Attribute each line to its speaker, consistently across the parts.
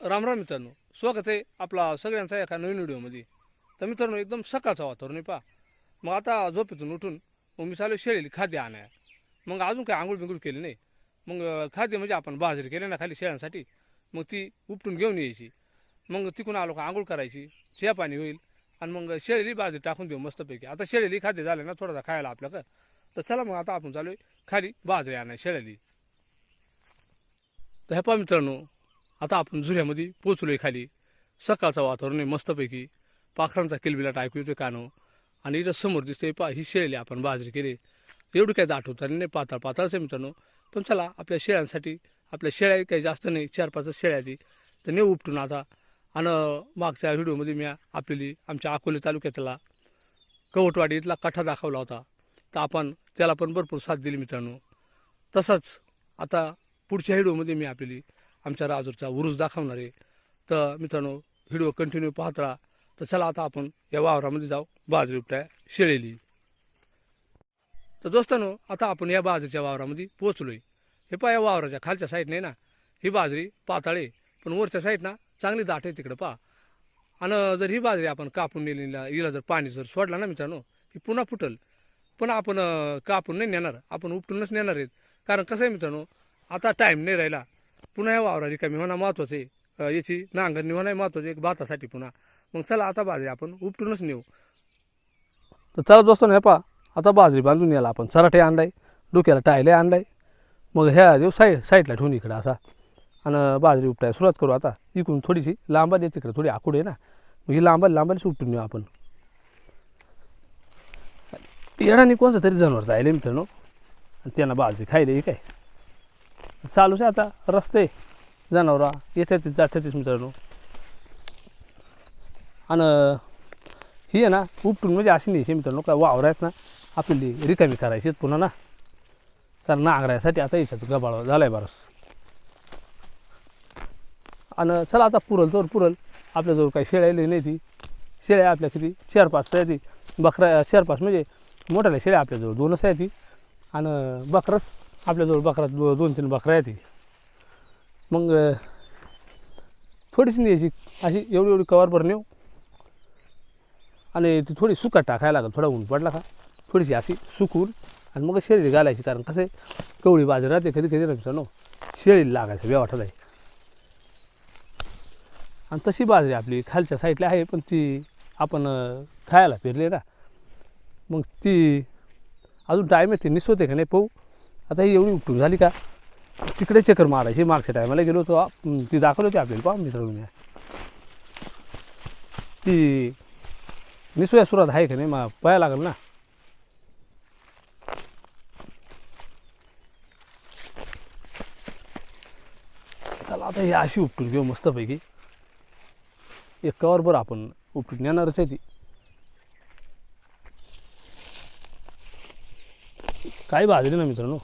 Speaker 1: राम राम मित्रांनो स्वागत आहे आपला सगळ्यांचा एका नवीन व्हिडिओमध्ये. तर मित्रांनो एकदम सकाळचा वातावरण आहे पहा. मग आता झोपेतून उठून मग मी चालू शेळीला खाद्य आणाय मग अजून काही आंघोळ बिंघोळ केली नाही. मग खाद्य म्हणजे आपण बाजरी केली ना खाली शेळ्यांसाठी मग ती उपटून घेऊन यायची. मग तिकून आलो का आंघोळ करायची चहा पाणी होईल. आणि मग शेळीली बाजरी टाकून देऊ मस्तपैकी. आता शेळीली खाद्य झालं ना थोडासा खायला आपल्याकडं. तर चला मग आता आपण चालू खाली बाजरी आणाय शेळ्याली तर ह्या पहा मित्रांनो आता आपण झुऱ्यामध्ये पोचलोय खाली. सकाळचं वातावरण आहे मस्तपैकी. पाखरांचा किलबिलाट ऐकू येतोय कानो. आणि इथं समोर दिसतोय पा ही शेळी आपण बाजरी केली. एवढी काय दाट नाही पातळ पातळच आहे मित्रांनो. पण चला आपल्या शेळ्यांसाठी आपल्या शेळ्या काही जास्त नाही चार पाच शेळ्या ती तर नेऊ उपटून आता. आणि मागच्या व्हिडिओमध्ये मी आपली आमच्या अकोले तालुक्यातला कवटवाडी इथला कठा दाखवला होता. तर आपण त्याला पण भरपूर साथ दिली मित्रांनो. तसंच आता पुढच्या व्हिडिओमध्ये मी आपली आमच्या राजूरचा उरूस दाखवणार. आहे तर मित्रांनो व्हिडिओ कंटिन्यू पाहत. राहा तर चला आता आपण या वावरामध्ये जाऊ. बाजरी उपटाय शेळेली. तर दोस्तानो आता आपण या बाजरीच्या वावरामध्ये पोहोचलोय. हे पहा या वावराच्या खालच्या साईडने ना ही बाजरी पाताळ आहे. पण वरच्या साईडना चांगली दाट आहे तिकडं पहा. आणि जर ही बाजरी आपण कापून नेली हिला जर पाणी जर सोडला ना मित्रांनो ही पुन्हा फुटल. पण आपण कापून नाही नेणार. आपण उपटूनच नेणार आहेत. कारण कसं आहे मित्रांनो आता टाईम नाही राहिला. पुन्हा या वावरा रिकामी होणं महत्त्वाचे याची नांगरणी होणं महत्वाचं एक भातासाठी पुन्हा. मग चला आता बाजरी आपण उपटूनच नेऊ. तर चला दोस्त हे पहा आता बाजरी बांधून याला आपण. चराटे आणलाय डोक्याला टायले आणलाय. मग ह्या देऊ साईड साईडला ठेवून इकडं असा. आणि बाजरी उपटायला सुरुवात करू आता. इकडून थोडीशी लांबा दे तिकडे थोडी आकुड आहे ना. मग ही लांबा लांबालीच उपटून नेऊ आपण. येडाने कोणतं तरी जनावर जायला मित्रांनो. आणि त्यांना बाजरी खायला काय? चालूच आहे आता रस्ते. जनावरा येतात जातात मित्रांनो आणि ही आहे ना उपटून म्हणजे अशी न्यायची मित्रांनो काय वावर आहेत ना आपली रिकामी करायची पुन्हा ना. कारण नांगरायसाठी आता याच्यात गबाळ झालाय बरस आणि चला आता पुरल जोर पुरल. आपल्याजवळ काही शेळ्या नाही ती. शेळ्या आपल्या किती? चार पाच आहे ती. बकरा चार पाच म्हणजे मोठ्याल्या शेळ्या आपल्याजवळ दोनच आहे ती. आणि बकरच आपल्याजवळ बकरा दो दोन तीन बकरा आहे मग थोडीशी न्यायची अशी एवढी एवढी कवर नेऊ हो. आणि ती थोडी सुका टाकायला लागेल थोडा ऊन पडला का थोडीशी अशी सुकून आणि मग शेळी घालायची. कारण कसं आहे कवळी बाजरी राहते कधी कधी ना शेळी शेळीला लागायचं व्यवहार आहे आणि तशी बाजरी आपली खालच्या साईडला आहे पण ती आपण खायला पेरली ना मग ती अजून टाईम आहे ती निसवते का नाही पाहू. आता ही एवढी उपटून झाली का? तिकडे चक्कर मारायची. मागच्या टायमाला गेलो होतो. ती दाखवली होती आपल्याला. पहा मित्रांनो ती निसव्या सुरात आहे का नाही? मग पाया लागेल ना. चला आता ही अशी उपटून घेऊ मस्तपैकी. एक कवर बरं आपण उपटून येणारच आहे ती. काही भाजली ना मित्रांनो?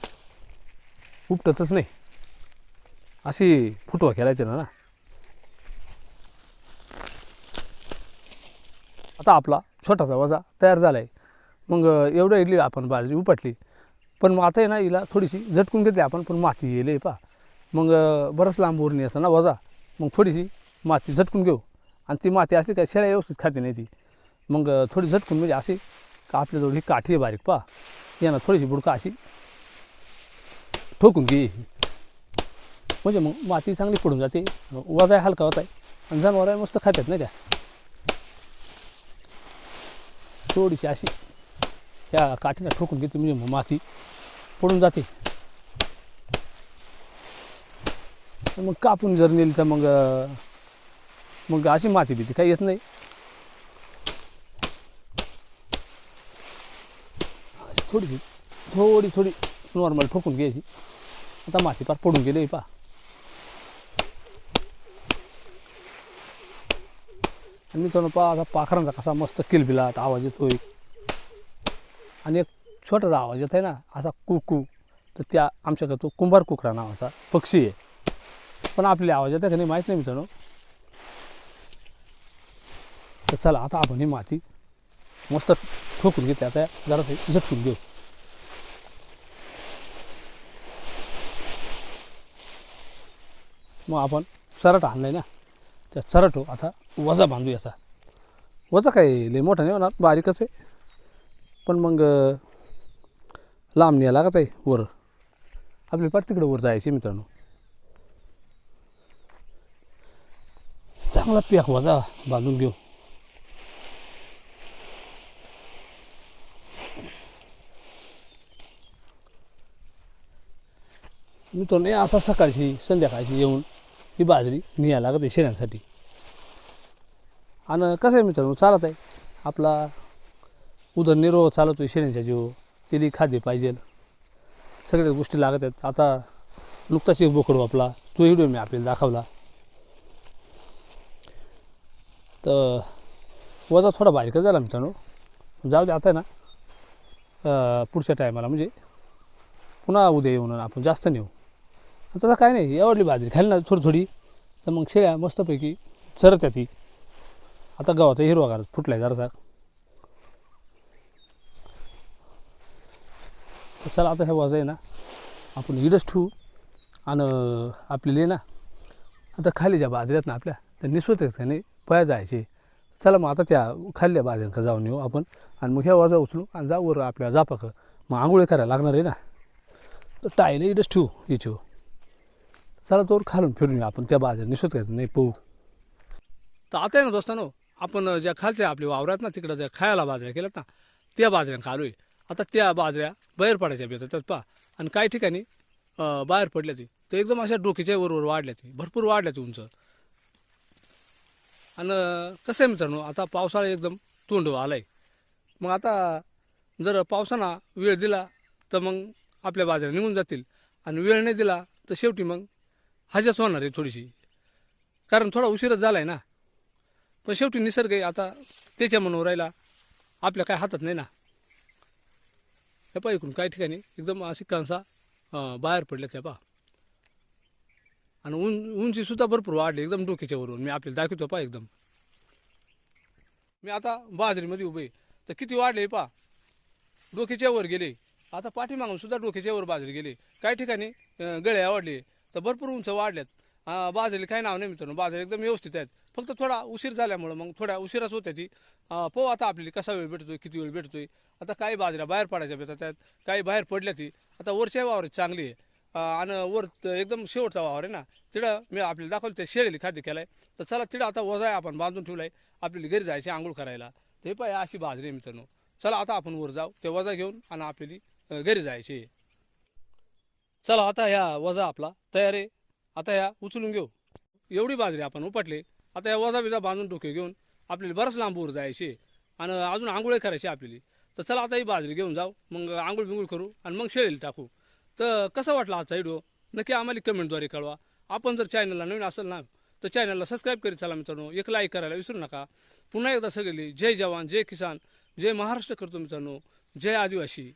Speaker 1: उपटतच नाही. अशी फुटवा खेळायची ना ना. आता आपला छोटासा वजा तयार झाला आहे मग एवढं इडली आपण बाजरी उपटली. पण मग आता आहे ना हिला थोडीशी झटकून घेतली आपण पण माती येईल पा मग बरंच लांब उरणी असं ना वजा. मग थोडीशी माती झटकून घेऊ. आणि ती माती अशी काय शेळ्या व्यवस्थित खाते नाही ती. मग थोडी झटकून म्हणजे अशी का आपल्याजवळ ही काठी आहे बारीक पा यानं थोडीशी बुडका अशी ठोकून घे. म्हणजे मग माती चांगली पडून जाते. वजा हलका होत आहे. आणि जनावर आहे मस्त खात्यात नाही का? थोडीशी अशी त्या काठीला ठोकून घेते म्हणजे मग माती पडून जाते. मग कापून जर नेली तर मग मग अशी माती देते काही येत नाही. थोडीशी थोडी थोडी थोडी. नॉर्मल ठोकून घ्यायची. आता माती पार पडून गेले पा आणि मित्रांनो पहा आता पाखरांचा कसा मस्त किलबिलाट आवाज येतोय. आणि एक छोटासा आवाज येत आहे ना असा कुकू. तर त्या आमच्याकडे तो कुंभार कुकरा नावाचा पक्षी आहे. पण आपल्याला आवाज येतो का नाही माहीत नाही मित्रांनो. तर चला आता आपण ही माती मस्त ठोकून घेते आता जरा ते झटकून घेऊ. मग आपण चरट आणलाय ना. त्या चरट हो आता वजा बांधू याचा वजा काय लय मोठा नाही होणार बारीकच आहे. पण मग लांब न्यायला लागत आहे वर. आपली पाठ तिकडे वर जायचे मित्रांनो. चांगला पिक वजा बांधून घेऊ. मित्रांनो नाही असा सकाळची संध्याकाळची येऊन ही बाजरी निया लागत आहे शेणासाठी. आणि कसं आहे मित्रांनो चालत आहे. आपला उदरनिर्वाह चालतो आहे शेण्याच्या जीव. तिथे खाद्य पाहिजे. सगळ्या गोष्टी लागत आहेत. आता नुकताच एक बोकड वापला तो व्हिडिओ मी आपल्याला दाखवला. तर वजा थोडा बारीकच झाला मित्रांनो. जाऊ दे आता आहे ना पुढच्या टायमाला म्हणजे पुन्हा उद्या येऊन आपण जास्त नेऊ. तसं काय नाही. एवढली बाजरी खाली ना थोडी थोडी तर मग शेळ्या मस्तपैकी चरत्या ती आता गावाचा हिरवागार आहे जरासा. चला आता हे वाजा आहे ना आपण इडच ठेवू. आणि आपल्याला ना आता खाली ज्या बाजऱ्यात ना आपल्या त्या निसवत आहेत पया जायचे. चला मग आता त्या खाल्ल्या बाजऱ्यांका जाऊन येऊ आपण. आणि मग ह्या वाजा उचलू आणि जाऊ वर आपल्या जापाक. मग आंघोळी करायला लागणार आहे ना. तर टायला इडच ठेवू इच्छू चला तोर खालून फिरून येऊ आपण त्या बाजऱ्या निश्चित करायचं नाही पोहू तर आता आहे ना दोस्तानो आपण ज्या खालच्या आपल्या वावरात ना तिकडं ज्या खायला बाजऱ्या केल्यात ना त्या बाजऱ्या खालो आहे आता त्या बाजऱ्या बाहेर पडायच्या बेतात त्यात पहा. आणि काही ठिकाणी बाहेर पडल्या ती तर एकदम अशा डोक्याच्या वरवर वाढल्या ती भरपूर वाढल्या ती उंच. आणि कसं आहे मित्रांनो आता पावसाळा एकदम तोंड आलाय. मग आता जर पावसानं वेळ दिला तर मग आपल्या बाजऱ्या निघून जातील. आणि वेळ नाही दिला तर शेवटी मग हजाच होणार आहे थोडीशी. कारण थोडा उशीरच झाला आहे ना. पण शेवटी निसर्ग आहे आता त्याच्या मनावर राहिला. आपल्या काय हातात नाही ना. हे पहा इकडून काही ठिकाणी. एकदम अशी बाहेर पडल्या त्या पहा. आणि उं उंचीसुद्धा भरपूर वाढली एकदम डोक्याच्यावरून मी आपल्याला दाखवतो पहा एकदम. मी आता बाजरीमध्ये उभे आहे. तर किती वाढले पहा. डोक्याच्या वर गेले. आता पाठीमागून सुद्धा डोक्याच्या वर बाजरी गेले. काही ठिकाणी? गळे गळ्या वाढले तर भरपूर उंच वाढल्यात. बाजरी बाजरीला काही नाव नाही मित्रांनो बाजरी एकदम व्यवस्थित आहेत. फक्त थोडा उशीर झाल्यामुळं मग थोड्या उशिराच होत्या ती. पाहू आता आपली कसा वेळ भेटतोय किती वेळ भेटतोय. आता काही बाजऱ्या बाहेर पडायच्या भेटतात त्यात काही बाहेर पडल्या ती. आता वरच्या वावर चांगली आहे. आणि वर एकदम शेवटचा वावर आहे ना. तिथं मी आपल्याला दाखवलं ते शेळीला खाद्य केलंय. तर चला तिथं आता वजा आहे आपण बांधून ठेवलाय. आपल्याला घरी जायचे आंघोळ करायला. ते पाय अशी बाजरी आहे मित्रांनो. चला आता आपण वर जाऊ. ते वजा घेऊन आणि आपल्याला घरी जायचे चला आता ह्या वजा आपला. तयार आहे? आता ह्या उचलून घेऊ. एवढी बाजरी आपण उपटली. आता या वजा बिजा बांधून डोके घेऊन आपल्याला बरंच लांब उर जायचे आणि अजून आंघोळ करायची आपल्याला. तर चला आता ही बाजरी घेऊन जाऊ. मग आंघोळ बिंघोळ करू आणि मग शेळीला टाकू. तर कसा वाटला आजचा व्हिडिओ नक्की आम्हाला कमेंटद्वारे कळवा. आपण जर चॅनलला नवीन असेल ना तर चॅनलला सबस्क्राईब करीत चला मित्रांनो. एक लाईक करायला विसरू नका. पुन्हा एकदा सगळी जय जवान जय किसान जय महाराष्ट्र करतो मित्रांनो. जय आदिवासी.